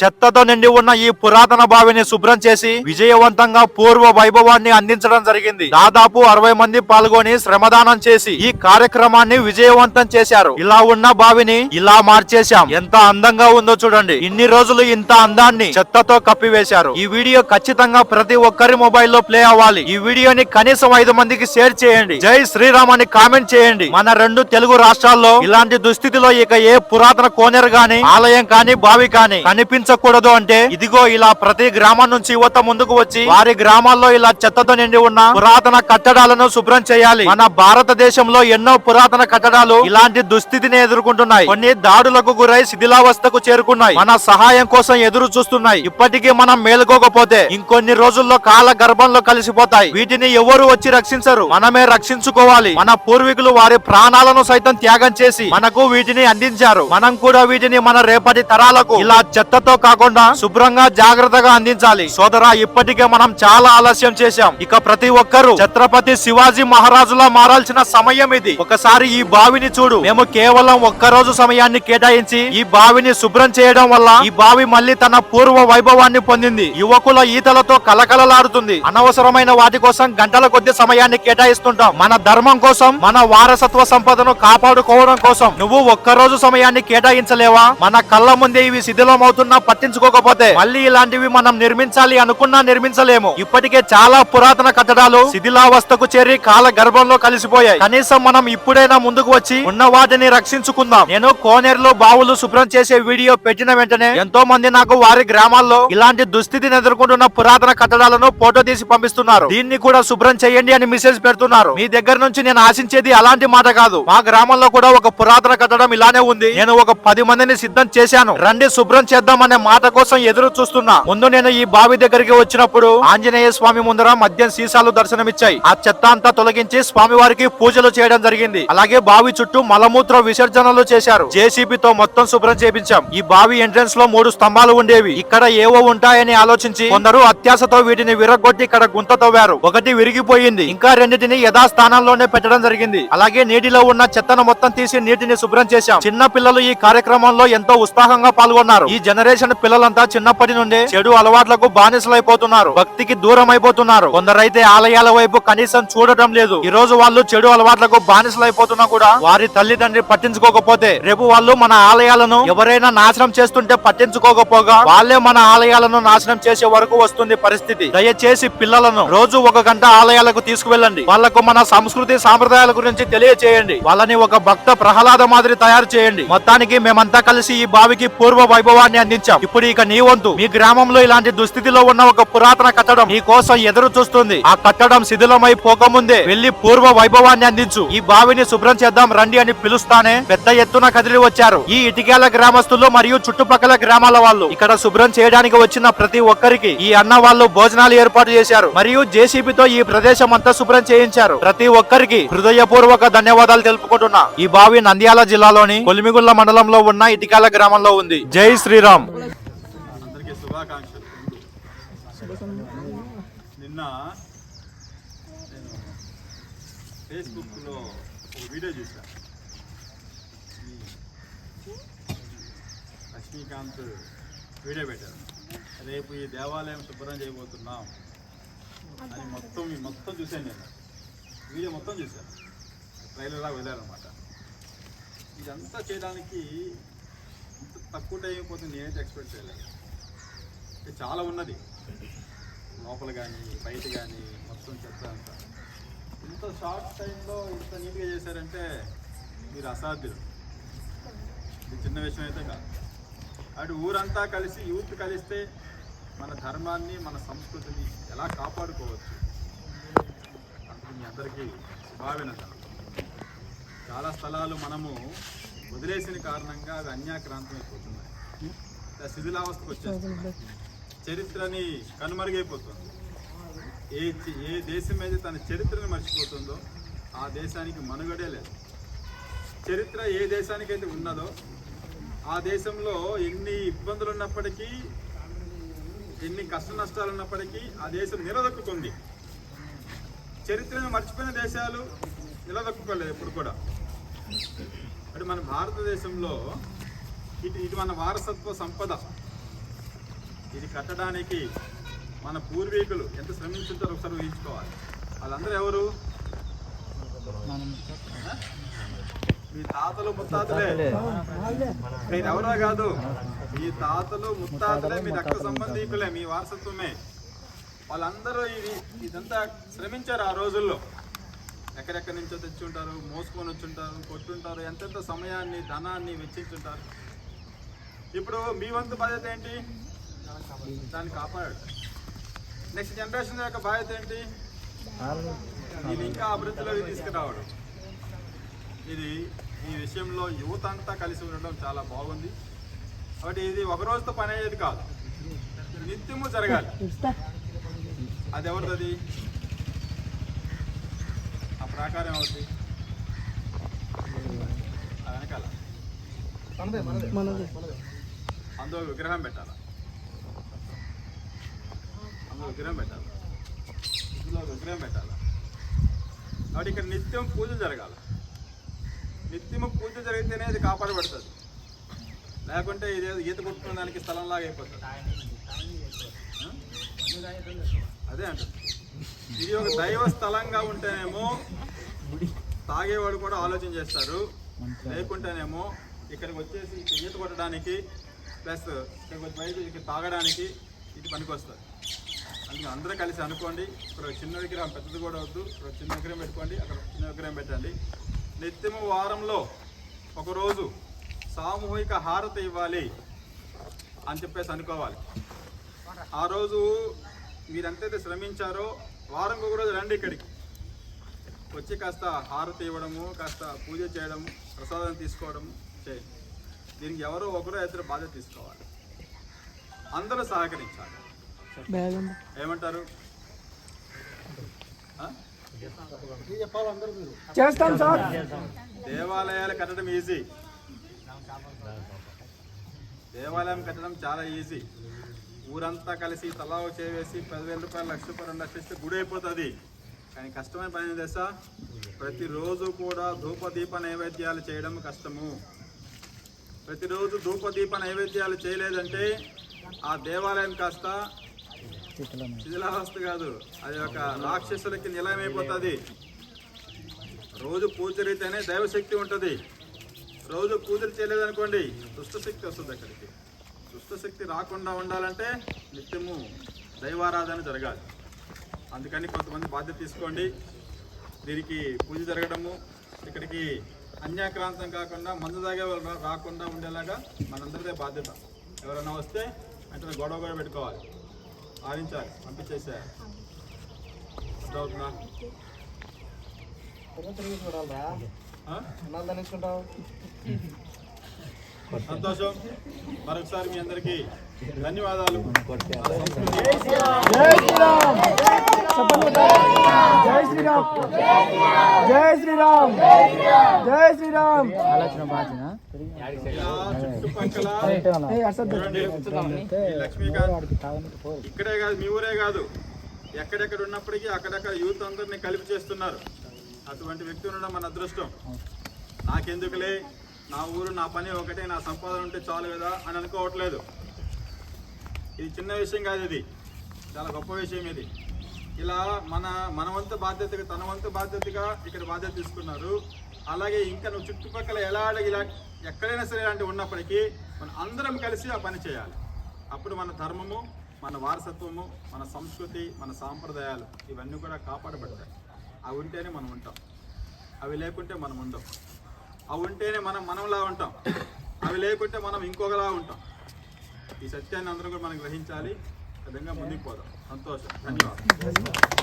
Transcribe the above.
చెత్తతో నిండి ఉన్న ఈ పురాతన బావిని శుభ్రం చేసి విజయవంతంగా పూర్వ వైభవాన్ని అందించడం జరిగింది. దాదాపు అరవై మంది పాల్గొని శ్రమదానం చేసి ఈ కార్యక్రమాన్ని విజయవంతం చేశారు. ఇలా ఉన్న బావిని ఇలా మార్చేశాం. ఎంత అందంగా ఉందో చూడండి. ఇన్ని రోజులు ఇంత అందాన్ని చెత్తతో కప్పివేశారు. ఈ వీడియో ఖచ్చితంగా ప్రతి ఒక్కరి మొబైల్లో ప్లే అవ్వాలి. ఈ వీడియోని కనీసం ఐదు మందికి షేర్ చేయండి. జై శ్రీరామ్ అని కామెంట్ చేయండి. మన రెండు తెలుగు రాష్ట్రాల్లో ఇలాంటి దుస్థితిలో ఇక ఏ పురాతన కోనేరు గాని ఆలయం కాని బావి కాని కనిపించకూడదు అంటే ఇదిగో ఇలా ప్రతి గ్రామం నుంచి యువత ముందుకు వచ్చి వారి గ్రామాల్లో ఇలా చెత్తతో నిండి ఉన్న పురాతన కట్టడాలను శుభ్రం చేయాలి. మన భారతదేశంలో ఎన్నో పురాతన కట్టడాలు ఇలాంటి దుస్థితిని ఎదుర్కొంటున్నాయి. కొన్ని దాడులకు గురై శిథిలావస్థకు చేరుకున్నాయి. మన సహాయం కోసం ఎదురు చూస్తున్నాయి. ఇప్పటికీ మనం మేలుకోకపోతే ఇంకొన్ని రోజుల్లో కాల గర్భంలో కలిసిపోతాయి. వీటిని ఎవరు వచ్చి రక్షించరు? మనమే రక్షించుకోవాలి. మన పూర్వీకులు వారి ప్రాణాలను సైతం త్యాగం చేసి మనకు వీటిని అందించారు. మనం కూడా వీటిని మన రేపటి తరాలకు ఇలా చెత్తతో కాకుండా శుభ్రంగా జాగ్రత్తగా అందించాలి. సోదరా ఇప్పటికే మనం చాలా ఆలస్యం చేశాం. ఇక ప్రతి ఒక్కరూ ఛత్రపతి శివాజీ మహారాజులా మారాల్సిన సమయం ఇది. ఒకసారి ఈ బావిని చూడు. మేము కేవలం ఒక్క రోజు సమయాన్ని కేటాయించి ఈ బావిని శుభ్రం చేయడం వల్ల ఈ బావి మళ్ళీ తన పూర్వ వైభవాన్ని పొందింది. యువకుల ఈతలతో కలకలలాడుతుంది అనవసరమైన వాటి కోసం గంటల కొద్ది సమయాన్ని కేటాయిస్తుంటాం. మన ధర్మం కోసం మన వారసత్వ సంపదను కాపాడుకోవడం కోసం నువ్వు ఒక్క రోజు సమయాన్ని కేటాయించలేవా? మన కళ్ళ ముందే ఇవి శిథిలం అవుతున్న పట్టించుకోకపోతే మళ్ళీ ఇలాంటివి మనం నిర్మించాలి అనుకున్నా నిర్మించలేము. ఇప్పటికే చాలా పురాతన కట్టడాలు శిథిలావస్థకు చేరి కాల గర్భంలో కలిసిపోయాయి. కనీసం మనం ఇప్పుడైనా ముందుకు వచ్చి ఉన్న వాటిని రక్షించుకుందాం. నేను కోనేరులో బావులు శుభ్రం చేసే వీడియో పెట్టిన వెంటనే ఎంతో మంది నాకు వారి గ్రామాల్లో ఇలాంటి దుస్థితిని ఎదుర్కొంటున్న పురాతన కట్టడాలను ఫోటో తీసి పంపిస్తున్నారు. దీన్ని కూడా శుభ్రం చేయండి అని మెసేజ్ పెడుతున్నారు. మీ దగ్గర నుంచి నేను ఆశించేది అలాంటి మాట కాదు. మా గ్రామంలో కూడా ఒక పురాతన కట్టడం ఇలానే ఉంది. నేను ఒక పది మందిని సిద్ధం చేశాను. రండి శుభ్రం చేద్దాం అనే మాట కోసం ఎదురు చూస్తున్నా. ముందు నేను ఈ బావి దగ్గరికి వచ్చినప్పుడు ఆంజనేయ స్వామి ముందర మద్యం సీసాలు దర్శనమిచ్చాయి. ఆ చెత్త అంతా తొలగించి స్వామి వారికి పూజలు చేయడం జరిగింది. అలాగే బావి చుట్టూ మలమూత్ర విసర్జనలు చేశారు. జేసీబీతో మొత్తం శుభ్రం చేపించాం. ఈ బావి ఎంట్రన్స్లో మూడు స్తంభాలు ఉండేవి. ఇక్కడ ఏవో ఉంటాయని ఆలోచించి కొందరు అత్యాశతో వీటిని విరగొట్టి ఇక్కడ గుంత తవ్వారు. ఒకటి విరిగిపోయింది. ఇంకా రెండింటిని యథాస్థానంలోనే పెట్టడం జరిగింది. అలాగే నీటిలో ఉన్న చెత్తను మొత్తం తీసి నీటిని శుభ్రం చేశాం. చిన్న పిల్లలు ఈ కార్యక్రమంలో ఎంతో ఉత్సాహంగా పాల్గొన్నారు. ఈ జనరేషన్ పిల్లలంతా చిన్నప్పటి నుండే చెడు అలవాట్లకు బానిసలైపోతున్నారు. భక్తికి దూరం అయిపోతున్నారు కొందరైతే ఆలయాల వైపు కనీసం చూడటం లేదు. ఈ రోజు వాళ్ళు చెడు అలవాట్లకు బానిసలైపోతున్నా కూడా వారి తల్లిదండ్రి పట్టించుకోకపోతే రేపు వాళ్ళు మన ఆలయాలను ఎవరైనా నాశనం చేస్తుంటే పట్టించుకోకపోగా వాళ్ళే మన ఆలయాలను నాశనం చేసే వరకు వస్తుంది పరిస్థితి. దయచేసి పిల్లలను రోజు ఒక గంట ఆలయాలకు తీసుకువెళ్ళండి. వాళ్ళకు మన సంస్కృతి సాంప్రదాయాల గురించి తెలియచేయండి. వాళ్ళని ఒక భక్త ప్రహ్లాద మాదిరి తయారు చేయండి. మొత్తానికి మేమంతా కలిసి ఈ బావికి పూర్వ వైభవాన్ని అందించాం. ఇప్పుడు ఇక నీ వంతు. మీ గ్రామంలో ఇలాంటి దుస్థితిలో ఉన్న ఒక పురాతన కట్టడం నీ కోసం ఎదురు చూస్తుంది. ఆ కట్టడం శిథిలమై పోకముందే వెళ్ళి పూర్వ వైభవాన్ని అందించు. ఈ బావిని శుభ్రం చేద్దాం రండి అని పిలుస్తానే పెద్ద ఎత్తున కదిలి వచ్చారు. ఈ ఇటికేల గ్రామస్తులు మరియు చుట్టుపక్కల గ్రామాల వాళ్ళు ఇక్కడ శుభ్రం చేయడానికి వచ్చిన ప్రతి ఒక్కరికి ఈ అన్న వాళ్ళు భోజనాలు ఏర్పాటు చేశారు. మరియు జేసీబీతో ఈ ప్రదేశం అంతా శుభ్రం చేయించారు. ప్రతి ఒక్కరికి హృదయపూర్వక ధన్యవాదాలు తెలుపుకుంటున్నా. ఈ బావి నంద్యాల జిల్లాలోని కొలిమిగుళ్ళ మండలంలో ఉన్న ఇటికాల గ్రామంలో ఉంది. జై శ్రీరామ్. అందరికీ శుభాకాంక్షలు. నిన్న నేను ఫేస్బుక్లో ఒక వీడియో చూశాను లక్ష్మీకాంత్ వీడియో పెట్టారు. రేపు ఈ దేవాలయం శుభ్రం చేయబోతున్నాం అని మొత్తం ఈ మొత్తం చూశాను నేను. వీడియో మొత్తం చూశాను. ట్రైలర్లా వెళ్ళారనమాట ఇదంతా చేయడానికి ఇంత తక్కువ టైం అయిపోతుంది నేనైతే ఎక్స్పెక్ట్ చేయలేదు. చాలా ఉన్నది. లోపల కానీ బయట కానీ మొత్తం చెత్త అంతా. ఇంత షార్ట్ టైంలో ఇంత నీట్గా చేశారంటే మీరు అసాధ్యులు. ఇది చిన్న విషయం అయితే కాదు. అటు ఊరంతా కలిసి యూత్ కలిస్తే మన ధర్మాన్ని మన సంస్కృతిని ఎలా కాపాడుకోవచ్చు? అందుకు మీ అందరికీ శుభాభినందనలు. చాలా స్థలాలు మనము వదిలేసిన కారణంగా అవి అన్యాక్రాంతం అయిపోతున్నాయి శిథిలావస్థకు వచ్చేస్తున్నాయి. చరిత్రని కనుమరుగైపోతుంది. ఏ ఏ దేశం అయితే తన చరిత్రను మర్చిపోతుందో ఆ దేశానికి మనుగడే లేదు. చరిత్ర ఏ దేశానికైతే ఉన్నదో ఆ దేశంలో ఎన్ని ఇబ్బందులు ఉన్నప్పటికీ ఎన్ని కష్ట నష్టాలు ఉన్నప్పటికీ ఆ దేశం నిలదొక్కుంది చరిత్రను మర్చిపోయిన దేశాలు నిలదొక్కుకోలేదు ఇప్పుడు కూడా. అంటే మన భారతదేశంలో ఇటు ఇటు మన వారసత్వ సంపద ఇది కట్టడానికి మన పూర్వీకులు ఎంత శ్రమించుంటారో ఒకసారి ఊహించుకోవాలి. వాళ్ళందరూ ఎవరు? మీ తాతలు ముత్తాతలే. మీరు కాదు? మీ తాతలు ముత్తాతలే మీ రక్త సంబంధీకులే మీ వారసత్వమే. వాళ్ళందరూ ఇది ఇదంతా శ్రమించారు ఆ రోజుల్లో. ఎక్కడెక్కడి నుంచో తెచ్చుంటారు మోసుకొని వచ్చుంటారు కొట్టుంటారు ఎంతెంత సమయాన్ని ధనాన్ని వెచ్చించుంటారు. ఇప్పుడు మీ వంతు బాధ్యత ఏంటి? దాన్ని కాపాడు నెక్స్ట్ జనరేషన్ యొక్క బాధ్యత ఏంటి? దీన్ని ఇంకా అభివృద్ధిలోకి తీసుకురావడం. ఇది ఈ విషయంలో యువత అంతా కలిసి ఉండడం చాలా బాగుంది. కాబట్టి ఇది ఒక రోజుతో పని అయ్యేది కాదు. నిత్యము జరగాలి. అది ఎవరిది ఆ ప్రాకారం అవుతుంది వెనకాల. అందులో విగ్రహం పెట్టాలి? విగ్రహం పెట్టాలి? ఇందులో విగ్రహం పెట్టాలి? కాబట్టి ఇక్కడ నిత్యం పూజలు జరగాలి. నిత్యము పూజ జరిగితేనే ఇది కాపాడబడుతుంది. లేకుంటే ఇది ఈత కొట్టుకున్న దానికి స్థలంలాగా అయిపోతుంది. అదే అంట ఇది ఒక దైవ స్థలంగా ఉంటేనేమో తాగేవాడు కూడా ఆలోచన చేస్తారు. లేకుంటేనేమో ఇక్కడికి వచ్చేసి ఈత కొట్టడానికి ప్లస్ ఇక్కడికి వచ్చి బయట ఇక్కడ తాగడానికి ఇది పనికొస్తుంది. అందుకే అందరూ కలిసి అనుకోండి ఇక్కడ చిన్న విగ్రహం పెద్దది కూడా వద్దు ఇక్కడ చిన్న విగ్రహం పెట్టుకోండి అక్కడ చిన్న విగ్రహం పెట్టండి. నిత్యము వారంలో ఒకరోజు సామూహిక హారతి ఇవ్వాలి అని చెప్పేసి అనుకోవాలి. ఆ రోజు మీరు ఎంతైతే శ్రమించారో వారంకి ఒక రోజు రండి ఇక్కడికి. వచ్చి కాస్త హారతి ఇవ్వడము కాస్త పూజ చేయడము ప్రసాదం తీసుకోవడము చేయండి. దీనికి ఎవరో ఒకరో ఇద్దరు బాధ్యత తీసుకోవాలి. అందరూ సహకరించాలి. ఏమంటారు? చేస్తాం సార్. దేవాలయాలు కట్టడం ఈజీ. దేవాలయం కట్టడం చాలా ఈజీ. ఊరంతా కలిసి తలా చేవేసి పదివేల రూపాయలు లక్ష రూపాయలు రెండు లక్షలు ఇస్తే గుడి అయిపోతుంది. కానీ కష్టమైన పని ఏం తెలుసా? ప్రతిరోజు కూడా ధూపదీప నైవేద్యాలు చేయడం కష్టము. ప్రతిరోజు ధూపదీప నైవేద్యాలు చేయలేదంటే ఆ దేవాలయం కాస్త శిథిలావస్థ కాదు. అది ఒక రాక్షసులకి నిలయమైపోతుంది. రోజు పూజరితేనే దైవశక్తి ఉంటుంది. రోజు పూజలు చేయలేదనుకోండి దుష్టశక్తి వస్తుంది అక్కడికి. దుష్టశక్తి రాకుండా ఉండాలంటే నిత్యము దైవారాధన జరగాలి. అందుకని కొంతమంది బాధ్యత తీసుకోండి. దీనికి పూజ జరగడము ఇక్కడికి అన్యాక్రాంతం కాకుండా మందు తాగే వాళ్ళు రాకుండా ఉండేలాగా మనందరిదే బాధ్యత. ఎవరైనా వస్తే అంటే గొడవ కూడా పెట్టుకోవాలి. ఆడించాలి పంపించేసే? సంతోషం. మరొకసారి మీ అందరికీ ధన్యవాదాలు. జై శ్రీరామ్. జై శ్రీరామ్. జై శ్రీరామ్. జై చుట్టుపక్కల ఇక్కడే కాదు మీ ఊరే కాదు ఎక్కడెక్కడ ఉన్నప్పటికీ అక్కడక్కడ యూత్ అందరినీ కలిపి చేస్తున్నారు? అటువంటి వ్యక్తి ఉండడం మన అదృష్టం. నాకెందుకులే నా ఊరు నా పని ఒకటే నా సంపాదన ఉంటే చాలు కదా అని అనుకోవట్లేదు ఇది చిన్న విషయం కాదు ఇది చాలా గొప్ప విషయం ఇది. ఇలా మన మన వంతు బాధ్యతగా తన వంతు బాధ్యతగా ఇక్కడ బాధ్యత తీసుకున్నారు. అలాగే ఇంకా నువ్వు చుట్టుపక్కల ఎలా ఇలా ఎక్కడైనా సరే ఇలాంటివి ఉన్నప్పటికీ మనం అందరం కలిసి ఆ పని చేయాలి. అప్పుడు మన ధర్మము మన వారసత్వము మన సంస్కృతి మన సాంప్రదాయాలు ఇవన్నీ కూడా కాపాడబడతాయి. అవి ఉంటేనే మనం ఉంటాం. అవి లేకుంటే మనం ఉండం అవి ఉంటేనే మనం మనంలా ఉంటాం. అవి లేకుంటే మనం ఇంకొకలా ఉంటాం. ఈ సత్యాన్ని అందరూ కూడా మనం గ్రహించాలి. విధంగా ముందుకు పోదాం. సంతోషం ధన్యవాదాలు